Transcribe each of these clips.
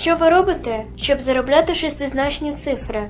Що ви робите, щоб заробляти шестизначні цифри?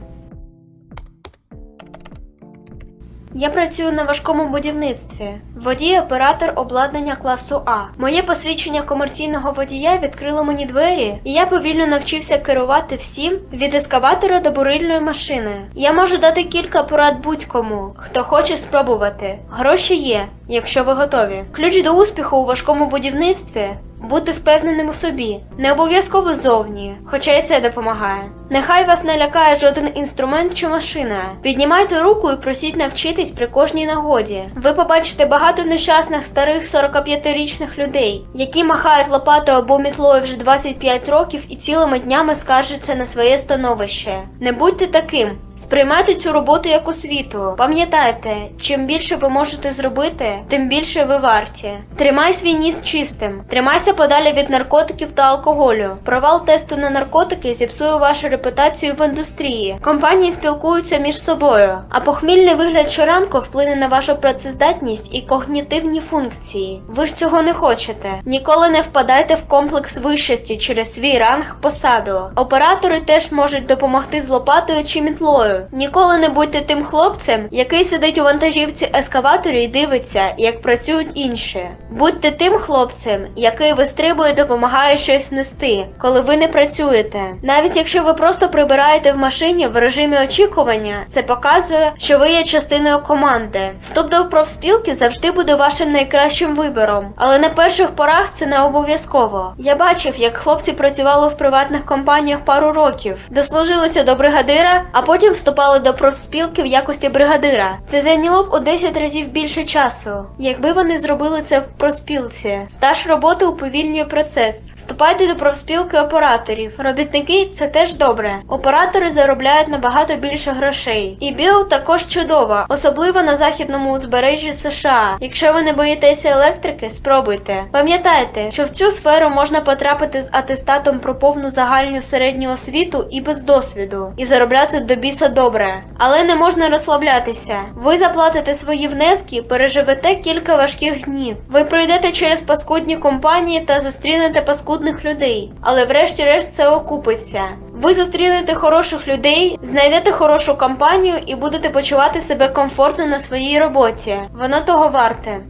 Я працюю на важкому будівництві. Водій оператор обладнання класу А. Моє посвідчення комерційного водія відкрило мені двері, і я повільно навчився керувати всім від ескаватора до бурильної машини. Я можу дати кілька порад будь-кому, хто хоче спробувати. Гроші є, якщо ви готові. Ключ до успіху у важкому будівництві бути впевненим у собі, не обов'язково зовні, хоча і це допомагає. Нехай вас не лякає жоден інструмент чи машина. Піднімайте руку і просіть навчитись при кожній нагоді. Ви побачите багато нещасних старих 45-річних людей, які махають лопатою або мітлою вже 25 років і цілими днями скаржаться на своє становище. Не будьте таким. Сприймайте цю роботу як освіту. Пам'ятайте, чим більше ви можете зробити, тим більше ви варті. Тримай свій ніс чистим, тримайся подалі від наркотиків та алкоголю. Провал тесту на наркотики зіпсує вашу репутацію в індустрії. Компанії спілкуються між собою, а похмільний вигляд щоранку вплине на вашу працездатність і когнітивні функції. Ви ж цього не хочете. Ніколи не впадайте в комплекс вищості через свій ранг посаду. Оператори теж можуть допомогти з лопатою чи мітлою. Ніколи не будьте тим хлопцем, який сидить у вантажівці ескаваторі і дивиться, як працюють інші. Будьте тим хлопцем, який вистрибує, допомагає щось нести, коли ви не працюєте. Навіть якщо ви просто прибираєте в машині в режимі очікування, це показує, що ви є частиною команди. Вступ до профспілки завжди буде вашим найкращим вибором, але на перших порах це не обов'язково. Я бачив, як хлопці працювали в приватних компаніях пару років, дослужилися до бригадира, а потім вступали до профспілки в якості бригадира. Це зайняло б у 10 разів більше часу, якби вони зробили це в профспілці. Стаж роботи уповільнює процес. Вступайте до профспілки операторів. Робітники це теж добре. Оператори заробляють набагато більше грошей. І біо також чудово, особливо на західному узбережжі США. Якщо ви не боїтеся електрики, спробуйте. Пам'ятайте, що в цю сферу можна потрапити з атестатом про повну загальну середню освіту і без досвіду, і заробляти до біса добре. Але не можна розслаблятися. Ви заплатите свої внески, переживете кілька важких днів. Ви пройдете через паскудні компанії та зустрінете паскудних людей. Але врешті-решт це окупиться. Ви зустрінете хороших людей, знайдете хорошу компанію і будете почувати себе комфортно на своїй роботі. Воно того варте.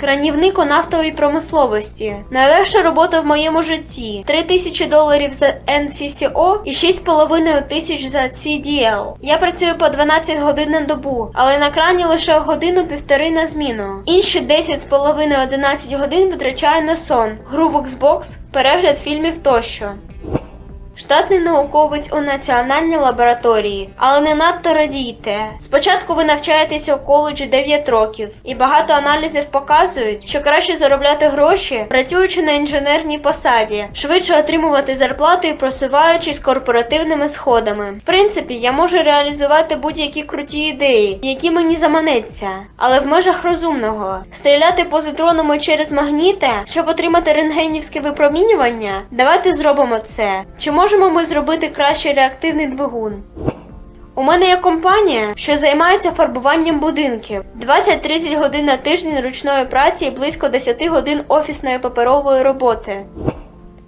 Кранівник у нафтовій промисловості. Найлегша робота в моєму житті. 3 тисячі доларів за NCCO і 6,5 тисяч за CDL. Я працюю по 12 годин на добу, але на крані лише годину-півтори на зміну. Інші 10,5-11 годин витрачаю на сон, гру в Xbox, перегляд фільмів тощо. Штатний науковець у національній лабораторії, але не надто радійте. Спочатку ви навчаєтеся у коледжі 9 років, і багато аналізів показують, що краще заробляти гроші, працюючи на інженерній посаді, швидше отримувати зарплату і просуваючись корпоративними сходами. В принципі, я можу реалізувати будь-які круті ідеї, які мені заманеться, але в межах розумного. Стріляти позитронами через магніти, щоб отримати рентгенівське випромінювання. Давайте зробимо це. Чи можемо ми зробити кращий реактивний двигун? У мене є компанія, що займається фарбуванням будинків. 20-30 годин на тиждень ручної праці і близько 10 годин офісної паперової роботи.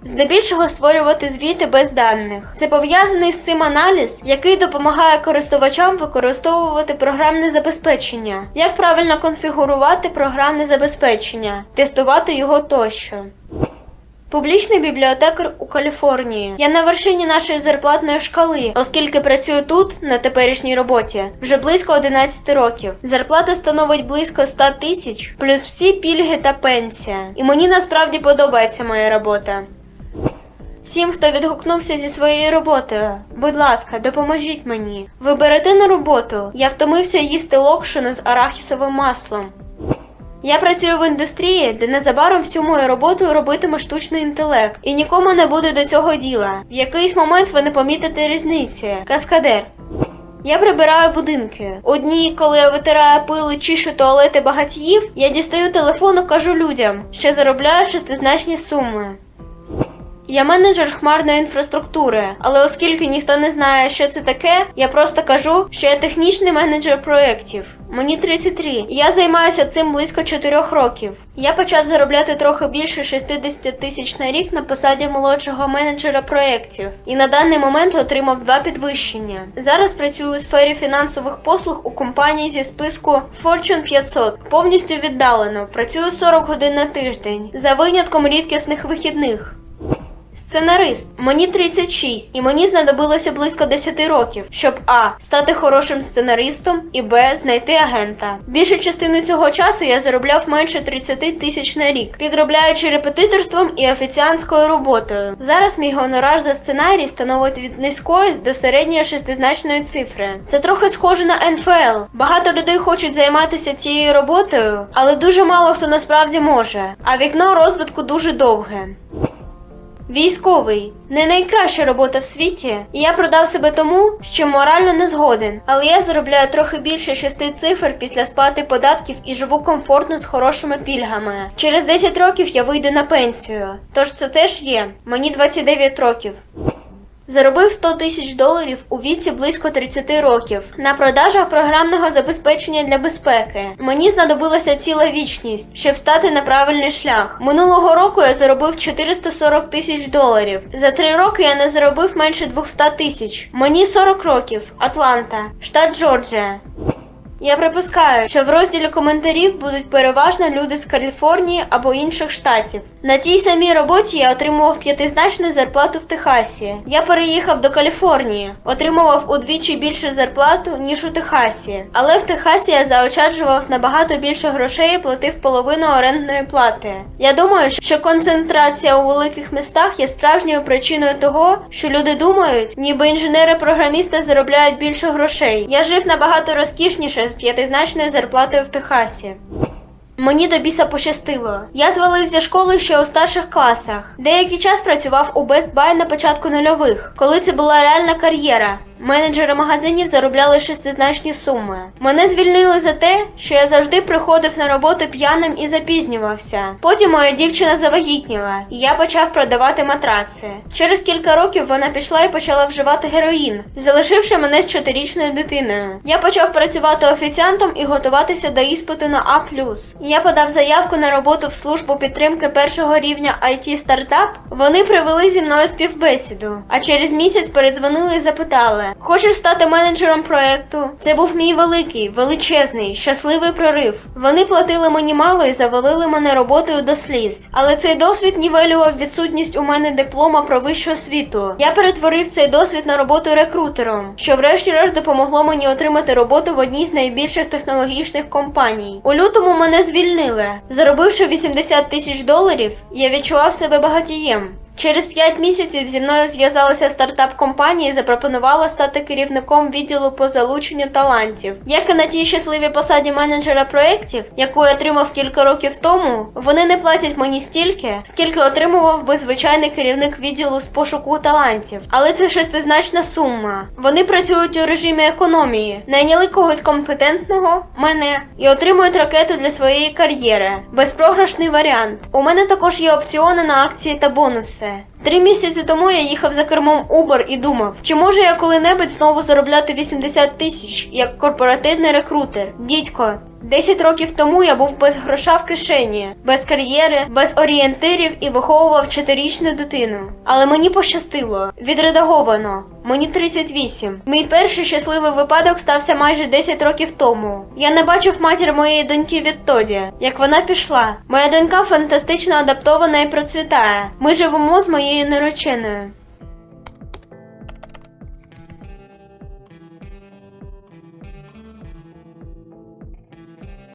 Здебільшого створювати звіти без даних. Це пов'язаний з цим аналіз, який допомагає користувачам використовувати програмне забезпечення, як правильно конфігурувати програмне забезпечення, тестувати його тощо. Публічний бібліотекар у Каліфорнії. Я на вершині нашої зарплатної шкали, оскільки працюю тут на теперішній роботі вже близько 11 років. Зарплата становить близько 100 тисяч, плюс всі пільги та пенсія. І мені насправді подобається моя робота. Всім, хто відгукнувся зі своєю роботою, будь ласка, допоможіть мені. Ви берете на роботу. Я втомився їсти локшину з арахісовим маслом. Я працюю в індустрії, де незабаром всю мою роботу робитиме штучний інтелект, і нікому не буде до цього діла. В якийсь момент ви не помітите різниці. Каскадер. Я прибираю будинки. Одні, коли я витираю пили, чишу туалети багатіїв, я дістаю телефон і кажу людям, що заробляю шестизначні суми. Я менеджер хмарної інфраструктури, але оскільки ніхто не знає, що це таке, я просто кажу, що я технічний менеджер проєктів. Мені 33. і Я займаюся цим близько 4 років. Я почав заробляти трохи більше 60 тисяч на рік на посаді молодшого менеджера проєктів і на даний момент отримав два підвищення. Зараз працюю у сфері фінансових послуг у компанії зі списку Fortune 500. Повністю віддалено. Працюю 40 годин на тиждень за винятком рідкісних вихідних. Сценарист, мені 36, і мені знадобилося близько 10 років, щоб а. стати хорошим сценаристом і б. знайти агента. Більшу частину цього часу я заробляв менше 30 тисяч на рік, підробляючи репетиторством і офіціантською роботою. Зараз мій гонорар за сценарій становить від низької до середньої шестизначної цифри. Це трохи схоже на НФЛ. Багато людей хочуть займатися цією роботою, але дуже мало хто насправді може. А вікно розвитку дуже довге. Військовий не найкраща робота в світі, і я продав себе тому, що морально не згоден. Але я заробляю трохи більше шести цифр після сплати податків і живу комфортно з хорошими пільгами. Через 10 років я вийду на пенсію. Тож це теж є. Мені 29 років. Заробив 100 тисяч доларів у віці близько 30 років на продажах програмного забезпечення для безпеки. Мені знадобилася ціла вічність, щоб стати на правильний шлях. Минулого року я заробив 440 тисяч доларів. За три роки я не заробив менше 200 тисяч. Мені 40 років. Атланта, штат Джорджія. Я припускаю, що в розділі коментарів будуть переважно люди з Каліфорнії або інших штатів. На тій самій роботі я отримував п'ятизначну зарплату в Техасі. Я переїхав до Каліфорнії, отримував удвічі більше зарплату, ніж у Техасі. Але в Техасі я заощаджував набагато більше грошей і платив половину орендної плати. Я думаю, що концентрація у великих містах є справжньою причиною того, що люди думають, ніби інженери-програмісти заробляють більше грошей. Я жив набагато розкішніше з п'ятизначною зарплатою в Техасі. Мені до біса пощастило. Я звалив зі школи ще у старших класах. Деякий час працював у Best Buy на початку нульових, коли це була реальна кар'єра. Менеджери магазинів заробляли шестизначні суми. Мене звільнили за те, що я завжди приходив на роботу п'яним і запізнювався. Потім моя дівчина завагітніла, і я почав продавати матраци. Через кілька років вона пішла і почала вживати героїн, залишивши мене з чотирічною дитиною. Я почав працювати офіціантом і готуватися до іспиту на А. Я подав заявку на роботу в службу підтримки першого рівня IT стартап. Вони привели зі мною співбесіду, а через місяць передзвонили і запитали. Хочеш стати менеджером проекту? Це був мій великий, величезний, щасливий прорив. Вони платили мені мало і завалили мене роботою до сліз. Але цей досвід нівелював відсутність у мене диплома про вищу освіту. Я перетворив цей досвід на роботу рекрутером, що врешті-решт допомогло мені отримати роботу в одній з найбільших технологічних компаній. У лютому мене звільнили. Заробивши 80 тисяч доларів, я відчував себе багатієм. Через 5 місяців зі мною зв'язалася стартап-компанія і запропонувала стати керівником відділу по залученню талантів. Як і на тій щасливій посаді менеджера проєктів, яку я отримав кілька років тому, вони не платять мені стільки, скільки отримував би звичайний керівник відділу з пошуку талантів. Але це шестизначна сума. Вони працюють у режимі економії, найняли когось компетентного, мене, і отримують ракету для своєї кар'єри. Безпрограшний варіант. У мене також є опціони на акції та бонуси. Три місяці тому я їхав за кермом Uber і думав, чи можу я коли-небудь знову заробляти 80 тисяч як корпоративний рекрутер. Дідько, 10 років тому я був без гроша в кишені, без кар'єри, без орієнтирів і виховував чотирічну дитину. Але мені пощастило, відредаговано. Мені 38. Мій перший щасливий випадок стався майже 10 років тому. Я не бачив матір моєї доньки відтоді, як вона пішла. Моя донька фантастично адаптована і процвітає. Ми живемо з моєю нареченою.